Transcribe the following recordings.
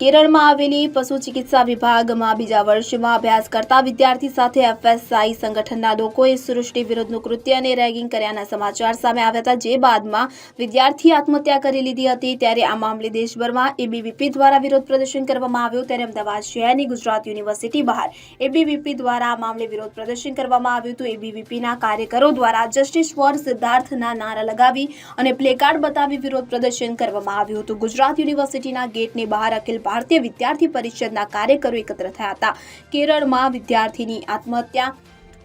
કેરળમાં આવેલી પશુ ચિકિત્સા વિભાગમાં બીજા વર્ષમાં અભ્યાસ કરતા વિદ્યાર્થી સાથે એફએસઆઈ સંગઠનના લોકોએ સૃષ્ટિ વિરુદ્ધનું કૃત્ય અને રેગિંગ કર્યાના સમાચાર સામે આવ્યા હતા. જે બાદમાં વિદ્યાર્થીએ આત્મહત્યા કરી લીધી હતી. ત્યારે આ મામલે દેશભરમાં એબીવીપી દ્વારા વિરોધ પ્રદર્શન કરવામાં આવ્યું. ત્યારે અમદાવાદ શહેરની ગુજરાત યુનિવર્સિટી બહાર એબીવીપી દ્વારા આ મામલે વિરોધ પ્રદર્શન કરવામાં આવ્યું હતું. એબીવીપીના કાર્યકરો દ્વારા જસ્ટિસ ફોર સિદ્ધાર્થના નારા લગાવી અને પ્લેકાર્ડ બતાવી વિરોધ પ્રદર્શન કરવામાં આવ્યું હતું. ગુજરાત યુનિવર્સિટીના ગેટની બહાર અખિલ ભારતીય વિદ્યાર્થી પરિષદના કાર્યકરો એકત્ર થયા હતા. કેરળમાં વિદ્યાર્થીની આત્મહત્યા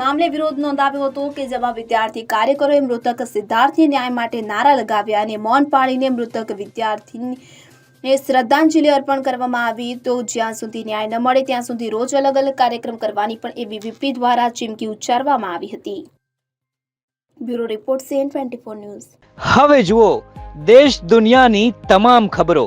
મામલે વિરોધ નોંધાવ્યો હતો કે જેમાં વિદ્યાર્થી કાર્યકરોએ મૃતક સિદ્ધાર્થી ન્યાય માટે નારા લગાવ્યા અને મૌન પાળીને મૃતક વિદ્યાર્થીની શ્રદ્ધાંજલિ અર્પણ કરવામાં આવી તો જ્યાં સુધી ન્યાય ન મળે ત્યાં સુધી રોજ અલગ અલગ કાર્યક્રમ કરવાની પણ એબીવીપી દ્વારા ચીમકી ઉચ્ચારવામાં આવી હતી. Bureau report CN twenty news. હવે જુઓ, દેશ દુનિયાની તમામ ખબરો